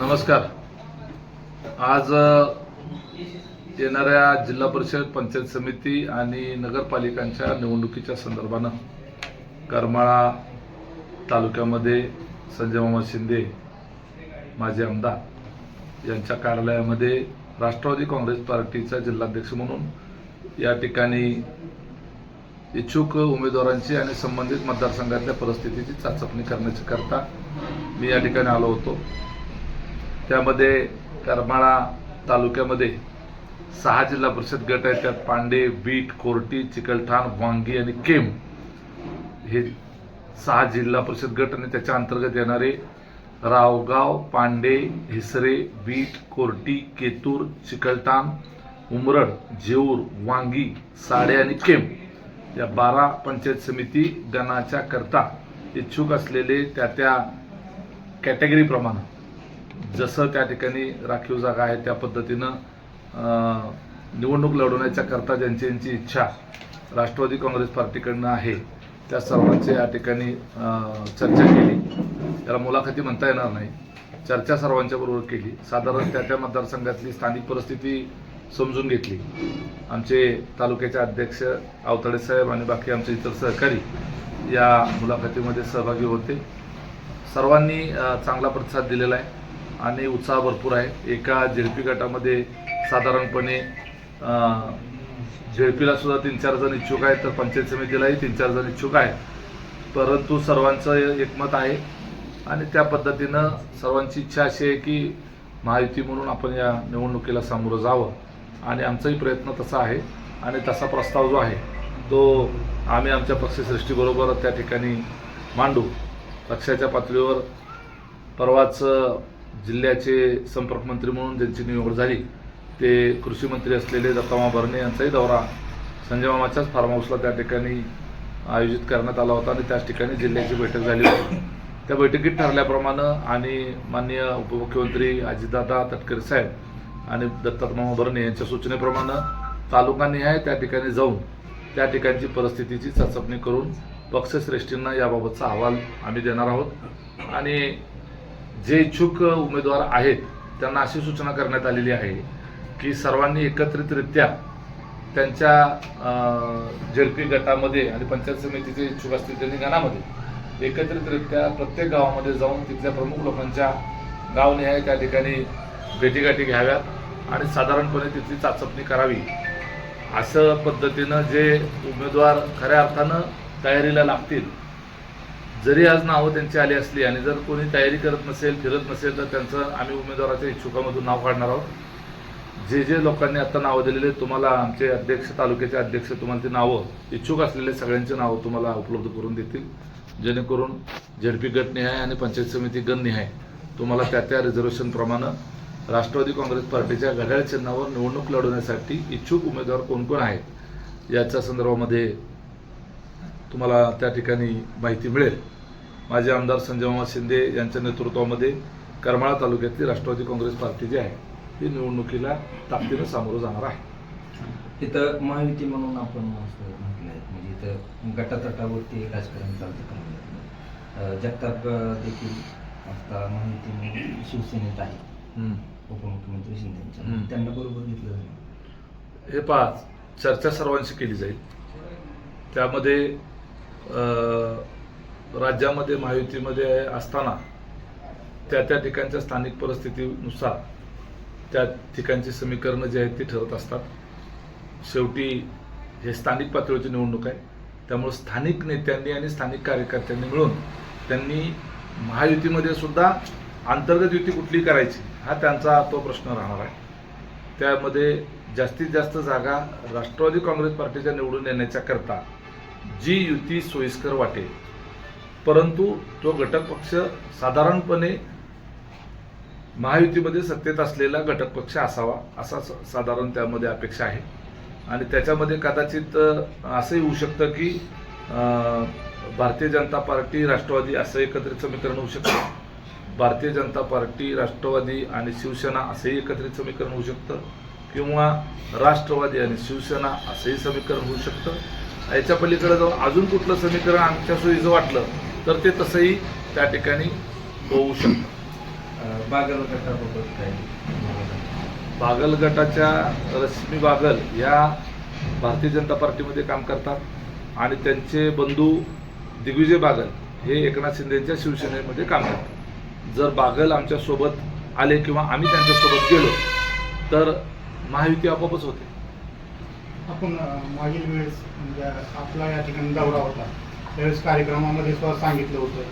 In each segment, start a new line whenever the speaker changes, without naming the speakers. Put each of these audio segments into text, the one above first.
नमस्कार. आज येणाऱ्या जिल्हा परिषद पंचायत समिती आणि नगरपालिकांच्या निवडणुकीच्या संदर्भानं करमाळा तालुक्यामध्ये संजय मामा शिंदे माजी आमदार यांच्या कार्यालयामध्ये राष्ट्रवादी काँग्रेस पार्टीचा जिल्हाध्यक्ष म्हणून या ठिकाणी इच्छुक उमेदवारांची आणि संबंधित मतदारसंघातल्या परिस्थितीची चाचपणी करण्याची करता मी या ठिकाणी आलो होतो. त्यामध्ये करमाळा तालुक्यामध्ये सहा जिल्हा परिषद गट आहेत. त्यात पांडे बीट कोर्टी चिकलठाण वांगी आणि केम हे सहा जिल्हा परिषद गट आणि त्याच्या अंतर्गत येणारे रावगाव पांडे हिसरे बीट कोर्टी केतूर चिकलठाण उमरड जेऊर वांगी साडे आणि केम या बारा पंचायत समिती गणाच्या करता इच्छुक असलेले त्या त्या कॅटेगरीप्रमाणे जसं त्या ठिकाणी राखीव जागा आहे त्या पद्धतीनं निवडणूक लढवण्याच्या करता ज्यांची यांची इच्छा राष्ट्रवादी काँग्रेस पार्टीकडनं आहे त्या सर्वांची या ठिकाणी चर्चा केली. त्याला मुलाखती म्हणता येणार नाही. चर्चा सर्वांच्या बरोबर केली. साधारण त्या त्या मतदारसंघातली स्थानिक परिस्थिती समजून घेतली. आमचे तालुक्याचे अध्यक्ष आवताडे साहेब आणि बाकी आमचे इतर सहकारी या मुलाखतीमध्ये सहभागी होते. सर्वांनी चांगला प्रतिसाद दिलेला आहे. आणि उत्साह भरपूर आहे. एका झेडपी गटामध्ये साधारणपणे झेडपीला सुद्धा तीन चार जण इच्छुक आहेत तर पंचायत समितीलाही तीन चार जण इच्छुक आहेत. परंतु सर्वांचं एकमत आहे आणि त्या पद्धतीनं सर्वांची इच्छा अशी आहे की महायुती म्हणून आपण या निवडणुकीला सामोरं जावं. आणि आमचाही प्रयत्न तसा आहे आणि तसा प्रस्ताव जो आहे तो आम्ही आमच्या पक्षश्रेष्ठीबरोबर त्या ठिकाणी मांडू. पक्षाच्या पातळीवर परवाच जिल्ह्याचे जिल्ह्याचे संपर्कमंत्री म्हणून ज्यांची निवड झाली ते कृषी मंत्री असलेले दत्तामा भरणे यांचाही दौरा संजय मामाच्याच फार्म हाऊसला त्या ठिकाणी आयोजित करण्यात आला होता आणि त्याच ठिकाणी जिल्ह्याची बैठक झाली होती. त्या बैठकीत ठरल्याप्रमाणे आणि माननीय उपमुख्यमंत्री अजितदादा तटकरे साहेब आणि दत्तात्मा भरणे यांच्या सूचनेप्रमाणे तालुकानिहाय त्या ठिकाणी जाऊन त्या ठिकाणची परिस्थितीची चाचपणी करून पक्षश्रेष्ठींना याबाबतचा अहवाल आम्ही देणार आहोत. आणि जे इच्छुक उमेदवार आहेत त्यांना अशी सूचना करण्यात आलेली आहे की सर्वांनी एकत्रितरित्या त्यांच्या जेडपी गटामध्ये आणि पंचायत समितीचे इच्छुक असतील त्यांनी गणामध्ये एकत्रितरित्या प्रत्येक गावामध्ये जाऊन तिथल्या प्रमुख लोकांच्या गावनिहाय त्या ठिकाणी भेटीगाठी घ्याव्यात आणि साधारणपणे तिथली चाचपणी करावी. असं पद्धतीनं जे उमेदवार खऱ्या अर्थानं तयारीला लागतील जरी आज नावं त्यांची आली असली आणि जर कोणी तयारी करत नसेल फिरत नसेल तर त्यांचं आम्ही उमेदवाराच्या इच्छुकामधून नाव काढणार आहोत. जे जे लोकांनी आता नावं दिलेले आहेत, तुम्हाला आमचे अध्यक्ष तालुक्याचे अध्यक्ष तुम्हाला ती नावं इच्छुक असलेले सगळ्यांची नावं तुम्हाला उपलब्ध करून देतील. जेणेकरून झेडपी गटनिहाय आणि पंचायत समिती गणनिहाय तुम्हाला त्या त्या रिझर्वेशनप्रमाणे राष्ट्रवादी काँग्रेस पार्टीच्या घड्याळ चिन्हावर निवडणूक लढवण्यासाठी इच्छुक उमेदवार कोण कोण आहेत याच्या संदर्भामध्ये तुम्हाला त्या ठिकाणी माहिती मिळेल. माझे आमदार संजय मामा शिंदे यांच्या नेतृत्वामध्ये करमाळा तालुक्यातली राष्ट्रवादी काँग्रेस पार्टी जी आहे ही निवडणुकीला ताकदीनं सामोरं जाणार आहे.
इथं महायुती म्हणून आपण म्हटलं आहे म्हणजे इथं गटातटावरती राजकारण चालतं जगताप देखील आता महायुती म्हणून शिवसेनेत आहे. उपमुख्यमंत्री शिंदेच्या. त्यांना बरोबर घेतलं जाईल.
हे पहा चर्चा सर्वांशी केली जाईल. त्यामध्ये राज्यामध्ये महायुतीमध्ये असताना त्या त्या ठिकाणच्या स्थानिक परिस्थितीनुसार त्या ठिकाणची समीकरणं जी आहेत ती ठरत असतात. शेवटी हे स्थानिक पातळीची निवडणूक आहे. त्यामुळे स्थानिक नेत्यांनी आणि स्थानिक कार्यकर्त्यांनी मिळून त्यांनी महायुतीमध्ये सुद्धा अंतर्गत युती कुठली करायची हा त्यांचा तो प्रश्न राहणार आहे. त्यामध्ये जास्तीत जास्त जागा राष्ट्रवादी काँग्रेस पार्टीच्या निवडून येण्याच्या करता जी युती सोयीस्कर वाटेल. परंतु तो घटक पक्ष साधारणपणे महायुतीमध्ये सत्तेत असलेला घटक पक्ष असावा असा साधारण त्यामध्ये अपेक्षा आहे. आणि त्याच्यामध्ये कदाचित असंही होऊ शकतं की भारतीय जनता पार्टी राष्ट्रवादी असं एकत्रित समीकरण होऊ शकतं. भारतीय जनता पार्टी राष्ट्रवादी आणि शिवसेना असंही एकत्रित समीकरण होऊ शकतं. किंवा राष्ट्रवादी आणि शिवसेना असंही समीकरण होऊ शकतं. याच्या पलीकडे जाऊन अजून कुठलं समीकरण आमच्या सोयीचं वाटलं तर ते तसंही त्या ठिकाणी होऊ शकतं.
बागल गटाबाबत काय?
बागल गटाच्या रश्मी बागल या भारतीय जनता पार्टीमध्ये काम करतात आणि त्यांचे बंधू दिग्विजय बागल हे एकनाथ शिंदेच्या शिवसेनेमध्ये काम करतात. जर बागल आमच्यासोबत आले किंवा आम्ही त्यांच्यासोबत गेलो तर महायुती आपोआपच होते.
आपण मागील वेळेस म्हणजे आपला या ठिकाणी दौरा होता. त्यावेळेस कार्यक्रमामध्ये सुद्धा सांगितलं होतं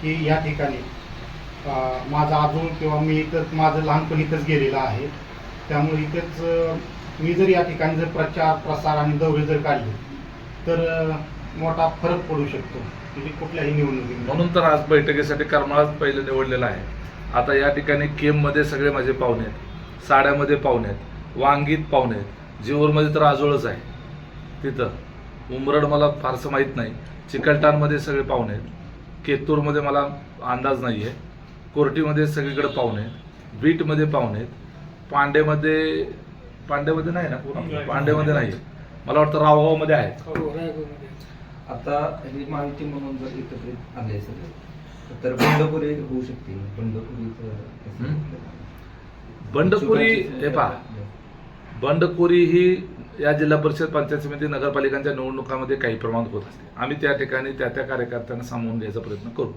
की या ठिकाणी माझा आजोळ किंवा मी इथंच माझं लहानपण इथंच गेलेलं आहे. त्यामुळे इथेच मी जर या ठिकाणी जर प्रचार प्रसार आणि दौरे जर काढले तर मोठा फरक पडू शकतो. म्हणजे कुठल्याही निवडणुकीत
म्हणून तर आज बैठकीसाठी करमाळाच पहिलं निवडलेला आहे. आता या ठिकाणी केममध्ये सगळे माझे पाहुणे आहेत. साड्यामध्ये पाहुणे आहेत. वांगीत पाहुणे आहेत. जीवरमध्ये तर आजोळच आहे. तिथं. उमरड मला फारसं माहीत नाही. चिकलठाणमध्ये सगळे पाहुणे आहेत. केतूरमध्ये मला अंदाज नाही आहे कोर्टीमध्ये सगळीकडे पाहुणे आहेत. बीटमध्ये पाहुणे आहेत. पांडेमध्ये पांडेमध्ये नाही ना? पूर्ण पांडेमध्ये नाही मला वाटतं रावगावमध्ये आहेत.
आता ही माहिती म्हणून जर एकत्रित आले सगळे तर बंडखोरी होऊ शकते?
बंडखोरी
चुकांची-
हे पहा. बंडखोरी ही या जिल्हा परिषद पंचायत समिती नगरपालिकांच्या निवडणुकामध्ये काही प्रमाणात होत असते. आम्ही त्या ठिकाणी त्या त्या कार्यकर्त्यांना सामावून घ्यायचा प्रयत्न करू.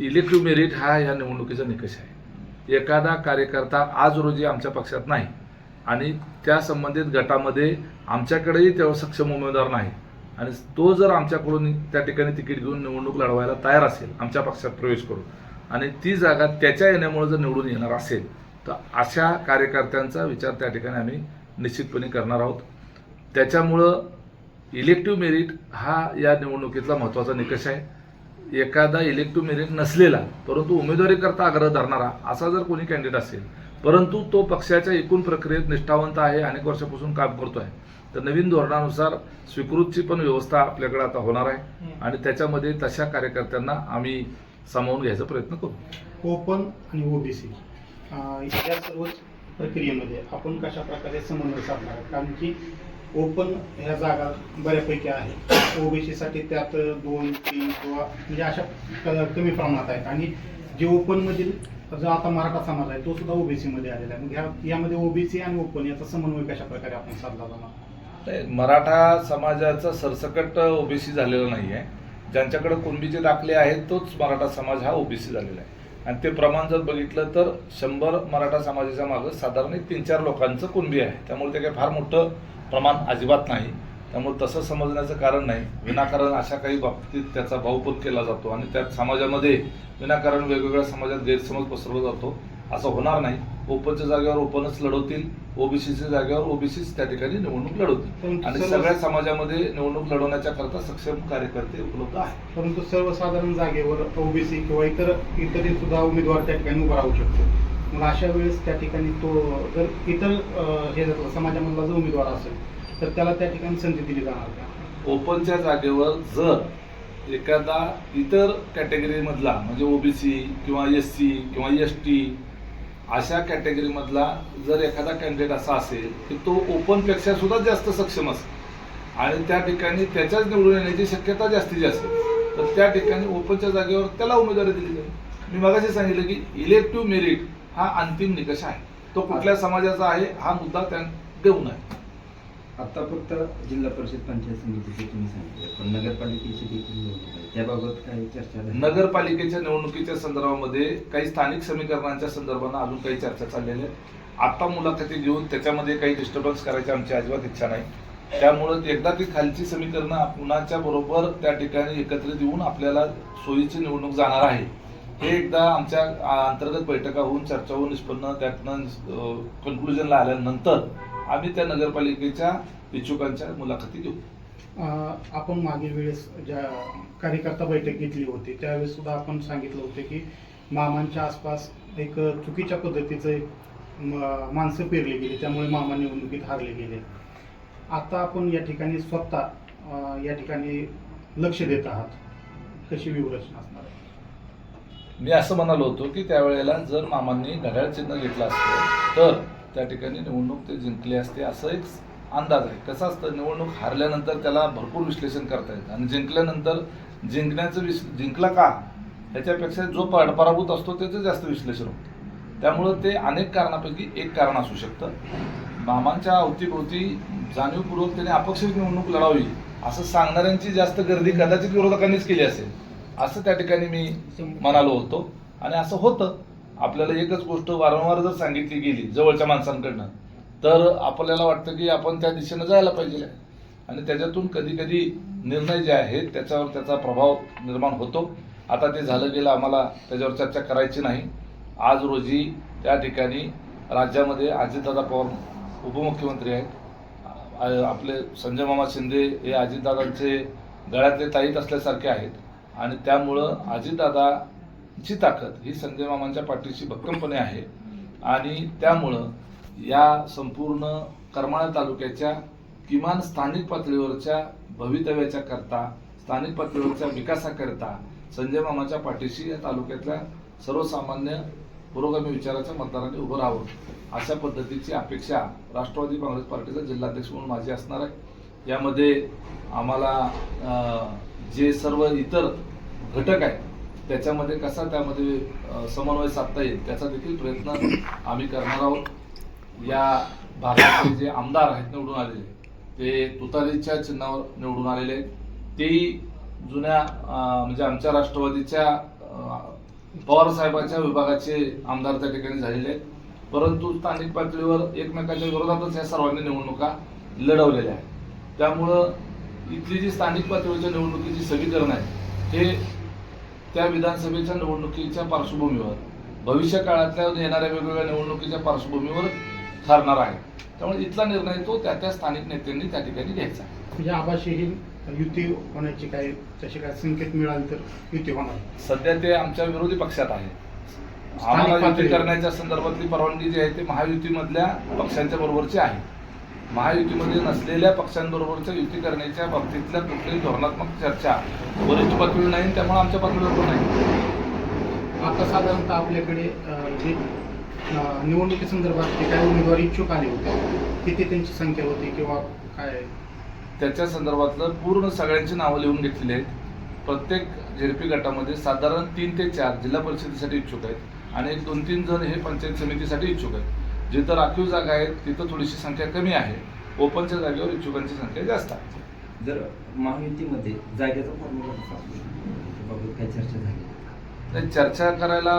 इलेक्टिव्ह मेरिट हा या निवडणुकीचा निकष आहे. एखादा कार्यकर्ता आज रोजी आमच्या पक्षात नाही आणि त्या संबंधित गटामध्ये आमच्याकडेही तेव्हा सक्षम उमेदवार नाही आणि तो जर आमच्याकडून त्या ठिकाणी तिकीट घेऊन निवडणूक लढवायला तयार असेल आमच्या पक्षात प्रवेश करून आणि ती जागा त्याच्या येण्यामुळे जर निवडून येणार असेल तर अशा कार्यकर्त्यांचा विचार त्या ठिकाणी आम्ही निश्चितपणे करणार आहोत. त्याच्यामुळं इलेक्टिव्ह मेरिट हा या निवडणुकीतला महत्त्वाचा निकष आहे. एखादा इलेक्टिव्ह मेरिट नसलेला परंतु उमेदवारीकरता आग्रह धरणारा असा जर कोणी कॅन्डिडेट असेल परंतु तो पक्षाच्या एकूण प्रक्रियेत निष्ठावंत आहे अनेक वर्षापासून काम करतो आहे तर नवीन धोरणानुसार स्वीकृतची पण व्यवस्था आपल्याकडे आता होणार आहे. आणि त्याच्यामध्ये तशा कार्यकर्त्यांना आम्ही सामावून घ्यायचा प्रयत्न करू.
ओपन आणि ओबीसी. या सर्व प्रक्रियेमध्ये आपण कशा प्रकारे समन्वय साधणार आहे? कारण की ओपन ह्या जागा बऱ्यापैकी आहेत. ओबीसीसाठी त्यात दोन तीन किंवा म्हणजे अशा कमी प्रमाणात आहेत. आणि जे ओपनमधील जो आता मराठा समाज आहे तो सुद्धा ओबीसीमध्ये आलेला आहे. मग ह्या यामध्ये ओबीसी आणि ओपन याचा समन्वय कशा प्रकारे आपण साधला जाणार?
मराठा समाजाचा सरसकट ओबीसी झालेला नाही आहे ज्यांच्याकडे कुणबीचे दाखले आहेत तोच मराठा समाज हा ओबीसी झालेला आहे. आणि ते प्रमाण जर बघितलं तर शंभर मराठा समाजाच्या मागं साधारण एक तीन चार लोकांचं कुणबी आहे. त्यामुळे ते काही फार मोठं प्रमाण अजिबात नाही. त्यामुळे तसं समजण्याचं कारण नाही. विनाकारण अशा काही बाबतीत त्याचा भावपूर केला जातो आणि त्यात समाजामध्ये विनाकारण वेगवेगळ्या समाजात गैरसमज पसरवला जातो. असं होणार नाही. ओपनच्या जागेवर ओपनच लढवतील ओबीसीच्या जागेवर ओबीसीच त्या ठिकाणी निवडणूक लढवतील. आणि सगळ्या समाजामध्ये निवडणूक लढवण्याच्या करता सक्षम कार्यकर्ते उपलब्ध आहेत.
परंतु सर्वसाधारण जागेवर ओबीसी किंवा इतर इतरही सुद्धा उमेदवार त्या ठिकाणी उभा राहू शकतो. मग अशा वेळेस त्या ठिकाणी तो जर इतर हे समाजामधला जो उमेदवार असेल तर त्याला त्या ठिकाणी संधी दिली जाणार का?
ओपनच्या जागेवर जर एखादा इतर कॅटेगरीमधला म्हणजे ओबीसी किंवा एस सी किंवा एस टी अशा कॅटेगरीमधला जर एखादा कॅन्डिडेट असा असेल की तो ओपनपेक्षा सुद्धा जास्त सक्षम असेल. आणि त्या ठिकाणी त्याच्याच निवडून येण्याची शक्यता जास्तीत जास्त. तर त्या ठिकाणी ओपनच्या जागेवर त्याला उमेदवारी दिली जाईल. मी मगाशी सांगितलं की इलेक्टिव्ह मेरिट हा अंतिम निकष आहे. तो कुठल्या समाजाचा आहे हा मुद्दा त्या देऊ नये.
आता फक्त जिल्हा परिषद पंचायत समितीचे तुम्ही सांगितलं पण नगरपालिकेची देखील निवडणूक आहे त्याबाबत काही चर्चा झाली?
नगरपालिकेच्या निवडणुकीच्या संदर्भामध्ये काही स्थानिक समीकरणांच्या संदर्भानं अजून काही चर्चा चाललेल्या आहेत आता मुलाखती घेऊन त्याच्यामध्ये काही डिस्टर्बन्स करायची आमची अजिबात इच्छा नाही. त्यामुळं एकदा ती खालची समीकरणं कुणाच्या बरोबर त्या ठिकाणी एकत्रित येऊन आपल्याला सोयीची निवडणूक जाणार आहे. हे एकदा आमच्या अंतर्गत बैठका होऊन चर्चा होऊन निष्पन्न त्यातनं कन्क्लुजनला आल्यानंतर आम्ही त्या नगरपालिकेच्या इच्छुकांच्या मुलाखती
अं, आपण मागील वेळेस ज्या कार्यकर्ता बैठक घेतली होती त्यावेळेस सुद्धा आपण सांगितलं होतं की मामांच्या आसपास एक चुकीच्या पद्धतीचं एक माणसं पेरली गेली त्यामुळे मामा निवडणुकीत हारले गेले. आता आपण या ठिकाणी स्वतः या ठिकाणी लक्ष देत आहात. कशी व्यूहरचना असणार
मी असं म्हणालो होतो की त्यावेळेला जर मामांनी घड्याळ चिन्ह घेतलं असतं तर त्या ठिकाणी निवडणूक ते जिंकले असते असं एक अंदाज आहे. कसं असतं निवडणूक हारल्यानंतर त्याला भरपूर विश्लेषण करता येतं. आणि जिंकल्यानंतर जिंकण्याचं विश जिंकला का ह्याच्यापेक्षा जो पराभूत असतो त्याचं जास्त विश्लेषण होतं. त्यामुळं ते अनेक कारणापैकी एक कारण असू शकतं. मामांच्या अवतीभोवती जाणीवपूर्वक त्याने अपक्षित निवडणूक लढावी असं सांगणाऱ्यांची जास्त गर्दी कदाचित विरोधकांनीच केली असेल असं त्या ठिकाणी मी म्हणालो होतो. आणि असं होतं. आपल्याला एकच गोष्ट वारंवार जर सांगितली गेली जवळच्या माणसांकडनं तर आपल्याला वाटतं की आपण त्या दिशेनं जायला पाहिजे. आणि त्याच्यातून कधी कधी निर्णय जे आहेत त्याच्यावर त्याचा प्रभाव निर्माण होतो. आता ते झालं गेलं आम्हाला त्याच्यावर चर्चा करायची नाही. आज रोजी त्या ठिकाणी राज्यामध्ये अजितदादा पवार उपमुख्यमंत्री आहेत. आपले संजय मामा शिंदे हे अजितदादांचे गळ्यातले ताईत असल्यासारखे आहेत. आणि त्यामुळं ची ताकद ही संजय मामांच्या पाठीशी भक्कमपणे आहे. आणि त्यामुळं या संपूर्ण करमाळा तालुक्याच्या किमान स्थानिक पातळीवरच्या भवितव्याच्या करता स्थानिक पातळीवरच्या विकासाकरता संजय मामाच्या पाठीशी या तालुक्यातल्या सर्वसामान्य पुरोगामी विचाराच्या मतदारांनी उभं राहावं अशा पद्धतीची अपेक्षा राष्ट्रवादी काँग्रेस पार्टीचा जिल्हाध्यक्ष म्हणून माझी असणार आहे. यामध्ये आम्हाला जे सर्व इतर घटक आहेत त्याच्यामध्ये कसा त्यामध्ये समन्वय साधता येईल त्याचा देखील प्रयत्न आम्ही करणार आहोत. या भागातले जे आमदार आहेत निवडून आलेले ते तुतारीच्या चिन्हावर निवडून आलेले आहेत. तेही जुन्या म्हणजे आमच्या राष्ट्रवादीच्या अं, विभागाचे आमदार त्या ठिकाणी झालेले आहेत. परंतु स्थानिक पातळीवर एकमेकांच्या विरोधातच या सर्वांनी निवडणुका लढवलेल्या आहेत. त्यामुळं इथली जी स्थानिक पातळीच्या निवडणुकीची समीकरण आहे हे त्या विधानसभेच्या निवडणुकीच्या पार्श्वभूमीवर भविष्य काळातल्या येणाऱ्या वेगवेगळ्या निवडणुकीच्या पार्श्वभूमीवर ठरणार आहे त्यामुळे इथला निर्णय तो त्या त्या स्थानिक नेत्यांनी त्या ठिकाणी घ्यायचा.
म्हणजे आभाशी ही युती होण्याची काही तसे काही संकेत मिळाले तर युती होणार
सध्या ते आमच्या विरोधी पक्षात आहे आम्हाला युती. करण्याच्या संदर्भातली परवानगी जी आहे ती महायुतीमधल्या पक्षांच्या बरोबरची आहे महायुतीमध्ये नसलेल्या पक्षांबरोबरच्या युती करण्याच्या बाबतीतल्या कुठलीही धोरणात्मक चर्चा वरिष्ठ पातळीवर नाही त्यामुळे आमच्या पातळीवर पण नाही.
आता साधारणतः आपल्याकडे जे निवडणुकीसंदर्भात जे काही उमेदवार इच्छुक आले होते किती त्यांची संख्या होती किंवा काय?
त्याच्या संदर्भातलं पूर्ण सगळ्यांची नावं लिहून घेतलेली आहेत. प्रत्येक झेडपी गटामध्ये साधारण तीन ते चार जिल्हा परिषदेसाठी इच्छुक आहेत आणि एक दोन तीन जण हे पंचायत समितीसाठी इच्छुक आहेत. जिथं राखीव जागा आहेत तिथं थोडीशी संख्या कमी आहे. ओपनच्या जागेवर इच्छुकांची संख्या जास्त आहे.
जर महायुतीमध्ये जागेचा फॉर्म्युला कसा काय चर्चा झाली?
नाही, चर्चा करायला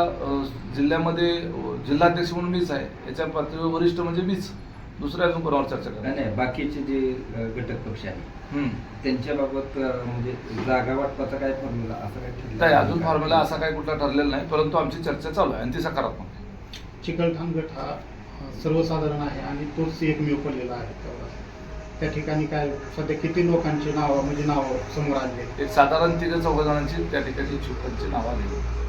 जिल्ह्यामध्ये जिल्हाध्यक्ष म्हणून मीच आहे. याच्या पातळीवर वरिष्ठ म्हणजे मीच. दुसऱ्या अजून कोणावर चर्चा
नाही
करा
नाही बाकीचे जे घटक पक्ष आहेत
हम्म.
त्यांच्या बाबत अ, म्हणजे जागा वाटपाचा काय फॉर्म्युला असं काय ठरलं
नाही अजून फॉर्म्युला असा काही कुठला ठरलेला नाही परंतु आमची चर्चा चालू आहे आणि ती सकारात्मक
चिकलठाण गट हा सर्वसाधारण आहे आणि तोच एकमेव पडलेला आहे तेवढा. त्या ठिकाणी काय सध्या किती लोकांची नावं म्हणजे नावं समोर आली
साधारण तिथे चौघ जणांची त्या ठिकाणी इच्छुकांची नावं आली